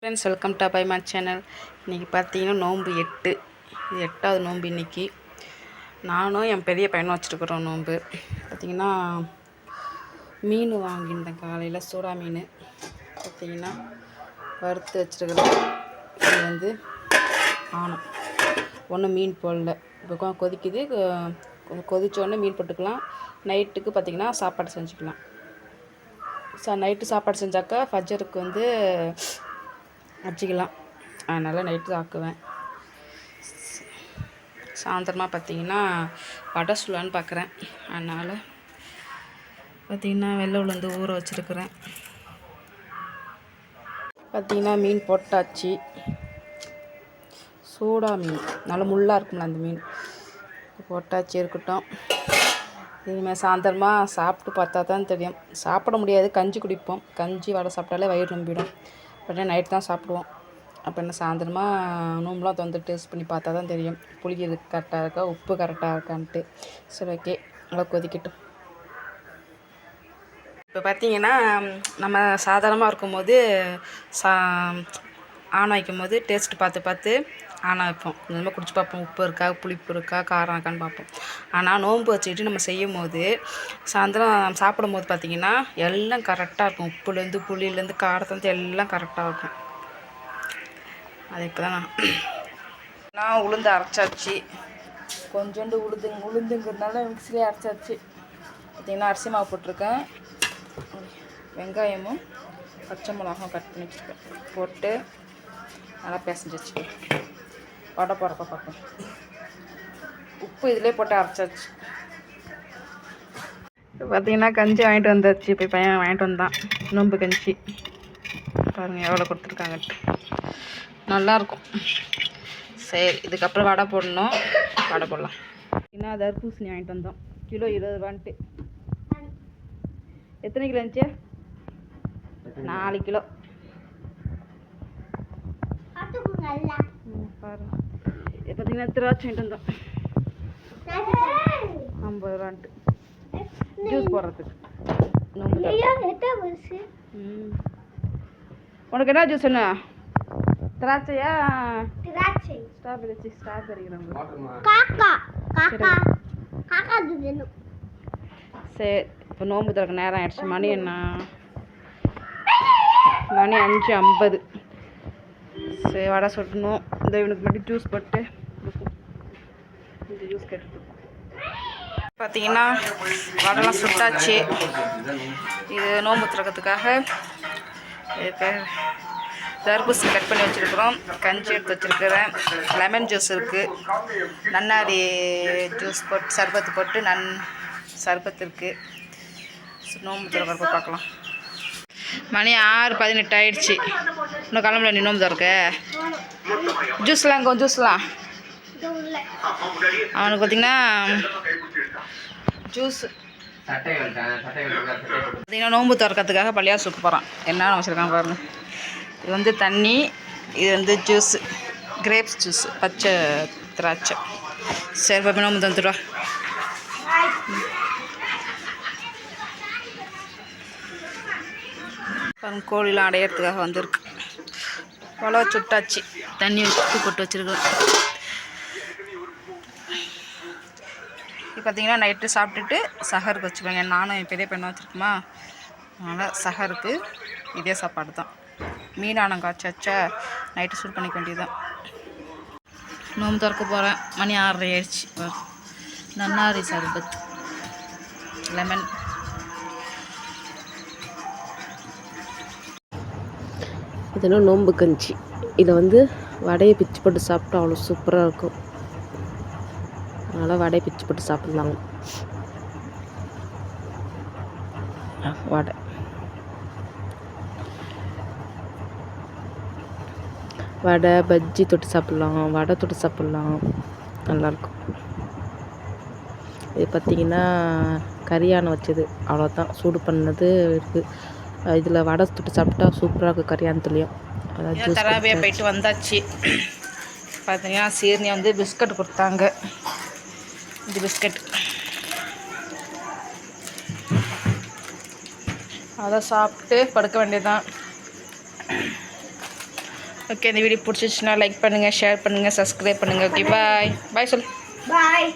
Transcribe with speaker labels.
Speaker 1: Friends welcome to Abhay மா channel இன்றைக்கி பார்த்தீங்கன்னா நோன்பு எட்டு. இது எட்டாவது நோன்பு இன்றைக்கி நானும் என் பெரிய பையனும் வச்சுருக்குறோம் நோன்பு. பார்த்திங்கன்னா மீன் வாங்கியிருந்தேன் காலையில் சூடா மீன். பார்த்திங்கன்னா வறுத்து வச்சுருக்குறேன் இது வந்து ஆணும். ஒன்றும் மீன் போடல. இப்போ கொதிக்குது. கொ- மீன் போட்டுக்கலாம். நைட்டுக்கு பார்த்திங்கன்னா சாப்பாடு செஞ்சுக்கலாம். சா நைட்டு சாப்பாடு செஞ்சாக்கா ஃபஜ்ஜருக்கு வந்து வச்சுக்கலாம் அதனால் நைட்டு ஆக்குவேன். சாயந்தரமாக பார்த்தீங்கன்னா வடை சுடலான்னு பார்க்குறேன் அதனால் பார்த்தீங்கன்னா வெள்ளை உளுந்து ஊற வச்சுருக்குறேன். பார்த்தீங்கன்னா மீன் போட்டாச்சு. சூடா மீன். நல்லா முள்ளாக இருக்கும்ல அந்த மீன். போட்டாச்சு இருக்கட்டும். இனிமேல் சாயந்தரமாக சாப்பிட்டு பார்த்தா தான் தெரியும். சாப்பிட முடியாது கஞ்சி குடிப்போம். கஞ்சி வடை சாப்பிட்டாலே வயிறு நம்பிடும். உடனே நைட் தான் சாப்பிடுவோம். அப்போ என்ன சாயந்தரமாக நோம்புலாம் வந்து டேஸ்ட் பண்ணி பார்த்தா தான் தெரியும். புளி இது கரெக்டாக இருக்கா உப்பு கரெக்டாக இருக்கான்ட்டு. சரி ஓகே நல்லா கொதிக்கட்டும். இப்போ பார்த்தீங்கன்னா நம்ம சாதாரணமாக இருக்கும்போது சா ஆணை வைக்கும் போது டேஸ்ட் பார்த்து பார்த்து ஆணை வைப்போம். கொஞ்சமாக குடிச்சு பார்ப்போம். உப்பு இருக்கா புளிப்பு இருக்கா காரம் இருக்கான்னு பார்ப்போம். ஆனால் நோன்பு வச்சுக்கிட்டு நம்ம செய்யும் போது சாயந்தரம் சாப்பிடும் போது பார்த்திங்கன்னா எல்லாம் கரெக்டாக இருக்கும். உப்புலேருந்து புளியிலேருந்து காரத்துலேருந்து எல்லாம் கரெக்டாக இருக்கும். அது இப்போ தான் நான் நான் உளுந்து அரைச்சாச்சு. கொஞ்சோண்டு உளுந்து உளுந்துங்கிறதுனால மிக்சிலே அரைச்சாச்சு. பார்த்திங்கன்னா அரிசி மாவு போட்டிருக்கேன். வெங்காயமும் பச்சை மிளகாவும் கட் பண்ணி வச்சுருக்கேன். போட்டு நல்லா பேசஞ்சு வச்சு வடை போகிறப்ப பார்ப்போம். உப்பு இதிலே போட்டு அரைச்சாச்சு. இப்போ பார்த்தீங்கன்னா கஞ்சி வாங்கிட்டு வந்தாச்சு. இப்போ பையன் வாங்கிட்டு வந்தான். நோம்பு கஞ்சி. பாருங்கள் எவ்வளோ கொடுத்துருக்காங்கட்டு நல்லாயிருக்கும் சரி இதுக்கப்புறம் வடை போடணும். வடை போடலாம். ஏன்னா தர்பூசணி வாங்கிட்டு வந்தோம். கிலோ இருபது ரூபான்ட்டு. எத்தனை கிலோ இருந்துச்சு? நாலு கிலோ ம், பாருங்க இது பார்த்தீங்கன்னா திராட்சை வந்தோம் ஐம்பது ரூபான்ட்டு ஜூஸ் போடுறதுக்கு உனக்கு என்ன ஜூஸ் வேணும் திராட்சையா ஸ்ட்ராபெரி சி ஸ்ட்ராபெரி சரி இப்போ நோம்பு திறக்க நேரம் ஆயிடுச்சு மணி என்ன மணி அஞ்சு ஐம்பது வடை சொட்டணும். இந்த இவனுக்கு மட்டும் ஜூஸ் போட்டு இந்த ஜூஸ் கேட்டு பார்த்தீங்கன்னா வடைலாம் சுட்டாச்சு. இது நோம்பு திறக்கிறதுக்காக. இது தர்பூசணி கட் பண்ணி வச்சுருக்குறோம். கஞ்சி எடுத்து வச்சுருக்கிறேன். லெமன் ஜூஸ் இருக்குது நன்னாரி ஜூஸ் போட்டு சர்பத்து போட்டு நன் சர்பத்து இருக்குது நோம்பு திறக்கிறப்ப பார்க்கலாம். மணி ஆறு பதினெட்டு ஆயிடுச்சு. இன்னும் கிளம்பல நீ நோம்பு திறக்க. ஜூஸ்லாம் இங்கே ஜூஸ்லாம் அவனுக்கு பார்த்தீங்கன்னா ஜூஸ். பார்த்தீங்கன்னா நோம்பு திறக்கிறதுக்காக பள்ளியாக சூப்பு போகிறான் என்ன வச்சுருக்கான் பாருங்க. இது வந்து தண்ணி இது வந்து ஜூஸு. கிரேப்ஸ் ஜூஸ் பச்சை திராட்சை. சரி பாப்பா நோம்பு தந்துடுவா தன் கோழிலாம் அடையிறதுக்காக வந்திருக்கு. வளவ சுட்டாச்சு. தண்ணி வச்சு போட்டு வச்சுருக்கலாம் இப்போ பார்த்தீங்கன்னா நைட்டு சாப்பிட்டுட்டு சஹருக்கு வச்சுக்கோங்க. நானும் என் பெரிய பெண்ணை வச்சுருக்குமா. அதனால் சஹருக்கு இதே சாப்பாடு தான். மீனானம் காய்ச்சாச்சா? நைட்டு சூட் பண்ணிக்க வேண்டியதுதான். நோம்பு திறக்க போகிறேன் மணி ஆறரை ஆயிடுச்சு. நன்னாரி சர்பத் லெமன்.
Speaker 2: இதெல்லாம் நோம்பு கஞ்சி. இதை வந்து வடையை பிச்சு போட்டு சாப்பிட்டா அவ்வளோ சூப்பராக இருக்கும். அதனால் வடையை பிச்சு போட்டு சாப்பிட்லாங்க. வடை. வடை பஜ்ஜி தொட்டு சாப்பிட்லாம். வடை தொட்டு சாப்பிட்லாம். நல்லாயிருக்கும். இது பார்த்திங்கன்னா கரியானை வச்சது. அவ்வளோதான். சூடு பண்ணது இருக்குது இதில் வடை தொட்டு சாப்பிட்டா சூப்பராக இருக்கும் கரியானத்துலேயும் அதாவது ஜூஸ்
Speaker 1: தராபியா போயிட்டு வந்தாச்சு. பார்த்தீங்கன்னா சீர்னி வந்து பிஸ்கட் கொடுத்தாங்க. இது பிஸ்கட். அதை சாப்பிட்டு படுக்க வேண்டியதுதான். ஓகே இந்த வீடியோ பிடிச்சிச்சுன்னா லைக் பண்ணுங்கள் ஷேர் பண்ணுங்கள் சப்ஸ்கிரைப் பண்ணுங்கள் ஓகே பாய் பாய் சொல்
Speaker 3: பாய்